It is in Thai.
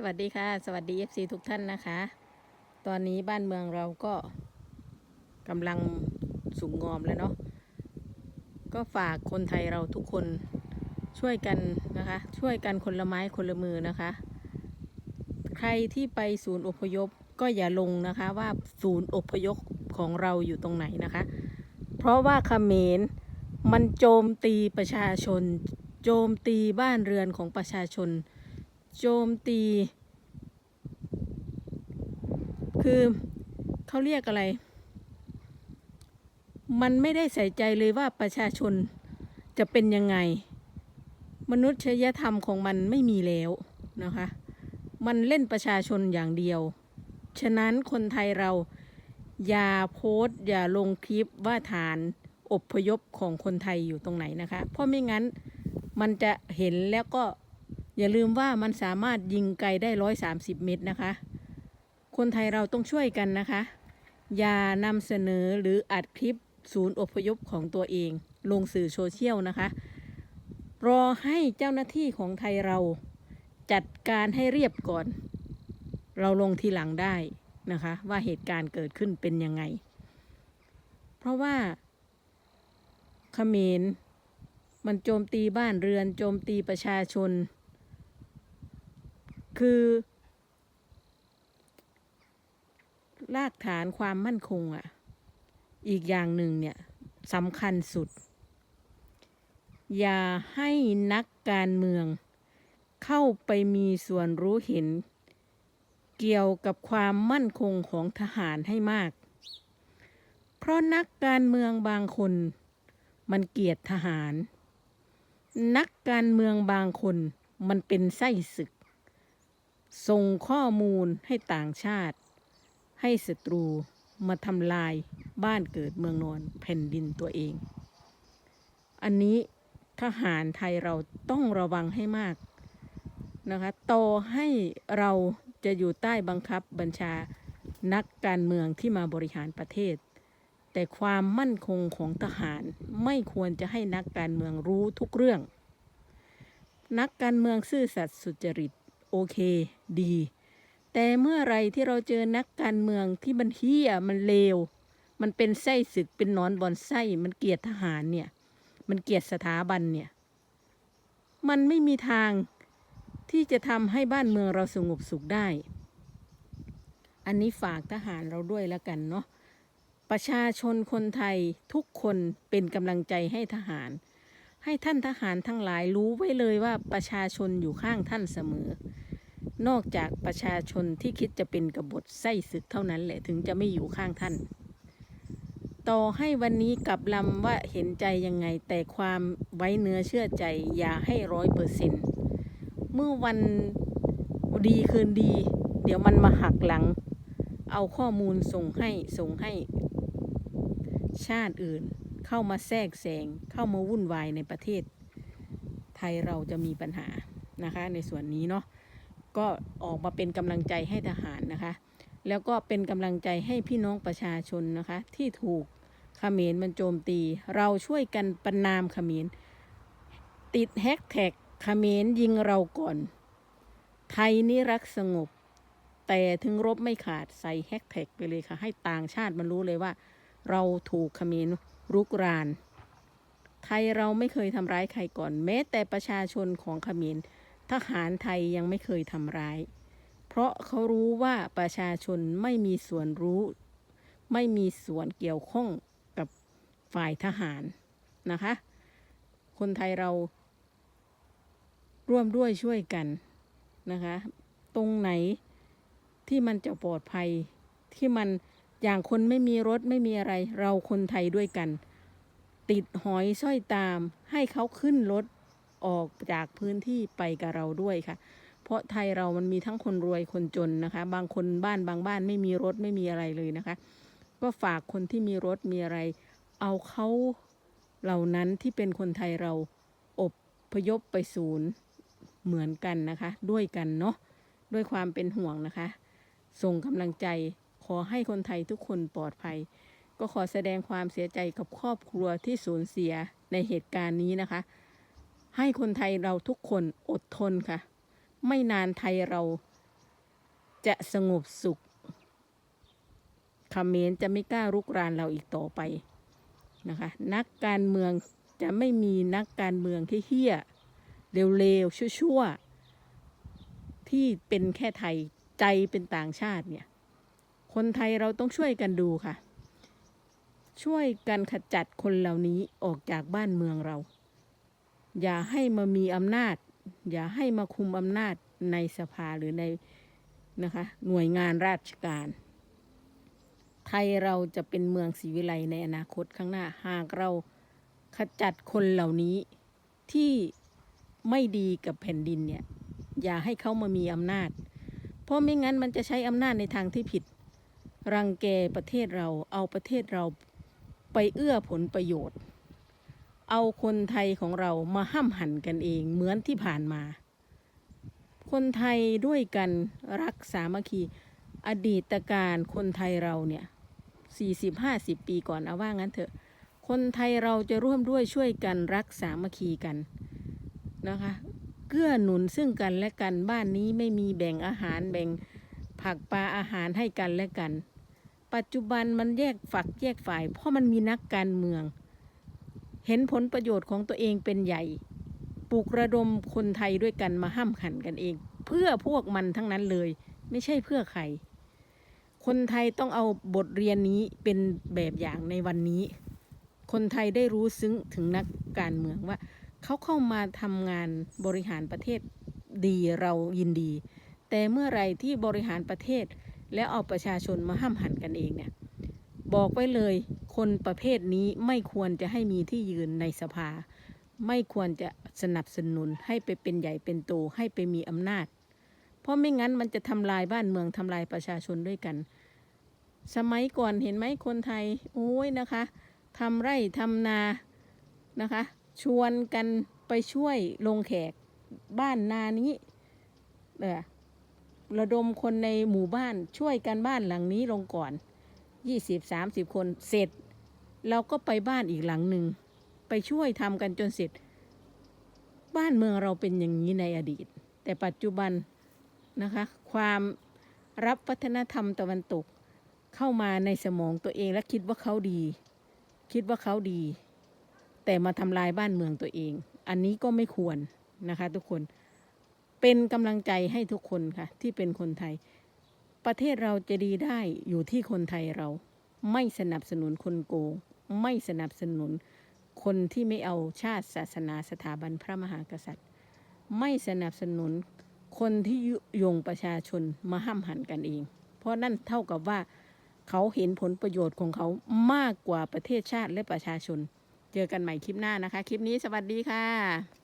สวัสดีค่ะ สวัสดี FC ทุกท่านนะคะ ตอนนี้บ้านเมืองเราก็กำลังสูงงอมแล้วเนาะก็ฝากคนไทยเราทุกคนช่วยกันนะคะ ช่วยกันคนละไม้คนละมือนะคะ ใครที่ไปศูนย์อพยพก็อย่าลงนะคะว่าศูนย์อพยพของเราอยู่ตรงไหนนะคะ เพราะว่าเขมรมันโจมตีประชาชน โจมตีบ้านเรือนของประชาชน โจมตี คือเขาเรียกอะไร มันไม่ได้ใส่ใจเลยว่าประชาชนจะเป็นยังไง มนุษยธรรมของมันไม่มีแล้วนะคะ มันเล่นประชาชนอย่างเดียว ฉะนั้นคนไทยเราอย่าโพสต์อย่าลงคลิปว่าฐานอพยพของคนไทยอยู่ตรงไหนนะคะ เพราะไม่งั้นมันจะเห็นแล้วก็ อย่าลืมว่ามันสามารถยิงไกลได้ร้อยสามสิบเมตรนะคะ คนไทยเราต้องช่วยกันนะคะ อย่านำเสนอหรืออัดคลิปศูนย์อพยพของตัวเอง ลงสื่อโซเชียลนะคะ รอให้เจ้าหน้าที่ของไทยเราจัดการให้เรียบก่อน เราลงทีหลังได้นะคะ ว่าเหตุการณ์เกิดขึ้นเป็นยังไง เพราะว่าเขมรมันโจมตีบ้านเรือน โจมตีประชาชน คือ รากฐานความมั่นคงอะ อีกอย่างหนึ่งเนี่ยสำคัญสุด อย่าให้นักการเมือง เข้าไปมีส่วนรู้เห็น เกี่ยวกับความมั่นคงของทหารให้มาก เพราะนักการเมืองบางคนมันเกลียดทหาร นักการเมืองบางคนมันเป็นไส้ศึก ส่งข้อมูลให้ต่างชาติ ให้ศัตรูมาทำลายบ้านเกิดเมืองนอนแผ่นดินตัวเอง อันนี้ทหารไทยเราต้องระวังให้มากนะคะต่อให้เราจะอยู่ใต้บังคับบัญชานักการเมืองที่มาบริหารประเทศ แต่ความมั่นคงของทหารไม่ควรจะให้นักการเมืองรู้ทุกเรื่อง นักการเมืองซื่อสัตย์สุจริต โอเค ดี แต่เมื่อไรที่เราเจอนักการเมืองที่มันเฮี้ยมันเลว มันเป็นไส้ศึกเป็นนอนบอนไส้ มันเกลียดทหารเนี่ย มันเกลียดสถาบันเนี่ย มันไม่มีทางที่จะทำให้บ้านเมืองเราสงบสุขได้ อันนี้ฝากทหารเราด้วยแล้วกันเนาะประชาชนคนไทยทุกคนเป็นกำลังใจให้ทหาร ให้ท่านทหารทั้งหลายรู้ไว้เลยว่าประชาชนอยู่ข้างท่านเสมอ นอกจากประชาชนที่คิดจะเป็นกบฏไส้ศึกเท่านั้นแหละถึงจะไม่อยู่ข้างท่าน ต่อให้วันนี้กลับลำว่าเห็นใจยังไงแต่ความไว้เนื้อเชื่อใจอย่าให้ร้อยเปอร์เซ็นต์เมื่อวันดีคืนดี เดี๋ยวมันมาหักหลัง เอาข้อมูลส่งให้ส่งให้ชาติอื่น เข้ามาแทรกแซงเข้ามาวุ่นวายในประเทศ ไทยเราจะมีปัญหานะคะในส่วนนี้เนาะก็ออกมาเป็นกำลังใจให้ทหารนะคะ แล้วก็เป็นกำลังใจให้พี่น้องประชาชนนะคะ ที่ถูกเขมรมันโจมตี เราช่วยกันประนามเขมรติดแฮชแท็กเขมรยิงเราก่อน ไทยนี่รักสงบ แต่ถึงรบไม่ขาดใส่แฮชแท็กไปเลยค่ะ ให้ต่างชาติมันรู้เลยว่า เราถูกเขมร รุกราน ไทยเราไม่เคยทำร้ายใครก่อน แม้แต่ประชาชนของขมรทหารไทยยังไม่เคยทำร้าย เพราะเขารู้ว่าประชาชนไม่มีส่วนรู้ ไม่มีส่วนเกี่ยวข้องกับฝ่ายทหารนะคะ คนไทยเราร่วมด้วยช่วยกันนะคะ ตรงไหนที่มันจะปลอดภัยที่มัน อย่างคนไม่มีรถไม่มีอะไร เราคนไทยด้วยกัน ติดหอยสร้อยตาม ให้เขาขึ้นรถออกจากพื้นที่ไปกับเราด้วยค่ะ เพราะไทยเรามันมีทั้งคนรวยคนจนนะคะ บางคนบ้านบางบ้านไม่มีรถไม่มีอะไรเลยนะคะ ก็ฝากคนที่มีรถมีอะไร เอาเขาเหล่านั้นที่เป็นคนไทยเราอบพยพไปศูนย์เหมือนกันนะคะ ด้วยกันเนาะด้วยความเป็นห่วงนะคะ ส่งกำลังใจ ขอให้คนไทยทุกคนปลอดภัย ก็ขอแสดงความเสียใจกับครอบครัวที่สูญเสียในเหตุการณ์นี้นะคะ ให้คนไทยเราทุกคนอดทนค่ะ ไม่นานไทยเราจะสงบสุขเขมรจะไม่กล้ารุกรานเราอีกต่อไปนะคะ นักการเมืองจะไม่มีนักการเมืองที่เฮี้ยเร็วๆชั่วๆที่เป็นแค่ไทยใจเป็นต่างชาติเนี่ย คนไทยเราต้องช่วยกันดูค่ะ ช่วยกันขจัดคนเหล่านี้ออกจากบ้านเมืองเรา อย่าให้มามีอำนาจ อย่าให้มาคุมอำนาจในสภาหรือในนะคะหน่วยงานราชการ ไทยเราจะเป็นเมืองศรีวิไลในอนาคตข้างหน้าหากเราขจัดคนเหล่านี้ที่ไม่ดีกับแผ่นดินเนี่ยอย่าให้เขามามีอำนาจ เพราะไม่งั้นมันจะใช้อำนาจในทางที่ผิด รังแกประเทศเราเอาประเทศเราไปเอื้อผลประโยชน์ เอาคนไทยของเรามาห้ำหั่นกันเองเหมือนที่ผ่านมา คนไทยด้วยกันรักสามัคคี อดีตการคนไทยเราเนี่ยสี่สิบห้าสิบปีก่อนเอาว่างั้นเถอะ คนไทยเราจะร่วมด้วยช่วยกันรักสามัคคีกันนะคะเกื้อหนุนซึ่งกันและกันบ้านนี้ไม่มีแบ่งอาหารแบ่งผักปลาอาหารให้กันและกัน ปัจจุบันมันแยกฝักแยกฝ่าย เพราะมันมีนักการเมือง เห็นผลประโยชน์ของตัวเองเป็นใหญ่ปลุกระดมคนไทยด้วยกันมาห้ามขันกันเอง เพื่อพวกมันทั้งนั้นเลย ไม่ใช่เพื่อใคร คนไทยต้องเอาบทเรียนนี้เป็นแบบอย่างในวันนี้ คนไทยได้รู้ซึ้งถึงนักการเมืองว่า เขาเข้ามาทำงานบริหารประเทศดีเรายินดี แต่เมื่อไรที่บริหารประเทศ แล้วเอาประชาชนมาห้ามหันกันเองเนี่ยบอกไว้เลยคนประเภทนี้ไม่ควรจะให้มีที่ยืนในสภา ไม่ควรจะสนับสนุนให้ไปเป็นใหญ่เป็นโตให้ไปมีอำนาจ เพราะไม่งั้นมันจะทำลายบ้านเมืองทำลายประชาชนด้วยกัน สมัยก่อนเห็นไหมคนไทย โอ้ยนะคะทำไร่ทำนานะคะ ชวนกันไปช่วยลงแขกบ้านนานี้เออ ระดมคนในหมู่บ้านช่วยกันบ้านหลังนี้ลงก่อนยี่สิบามสิบคนเสร็จ เราก็ไปบ้านอีกหลังหนึ่ง ไปช่วยทำกันจนเสร็จ บ้านเมืองเราเป็นอย่างนี้ในอดีต แต่ปัจจุบันนะคะ ความรับวัฒนธรรมตะวันตกเข้ามาในสมองตัวเองและคิดว่าเขาดี คิดว่าเขาดี แต่มาทำลายบ้านเมืองตัวเอง อันนี้ก็ไม่ควรนะคะทุกคน เป็นกำลังใจให้ทุกคนค่ะ ที่เป็นคนไทย ประเทศเราจะดีได้อยู่ที่คนไทยเรา ไม่สนับสนุนคนโกง ไม่สนับสนุนคนที่ไม่เอาชาติศาสนาสถาบันพระมหากษัตริย์ ไม่สนับสนุนคนที่ยุยงประชาชนมาห้ามหันกันเอง เพราะนั่นเท่ากับว่าเขาเห็นผลประโยชน์ของเขามากกว่าประเทศชาติและประชาชน เจอกันใหม่คลิปหน้านะคะ คลิปนี้สวัสดีค่ะ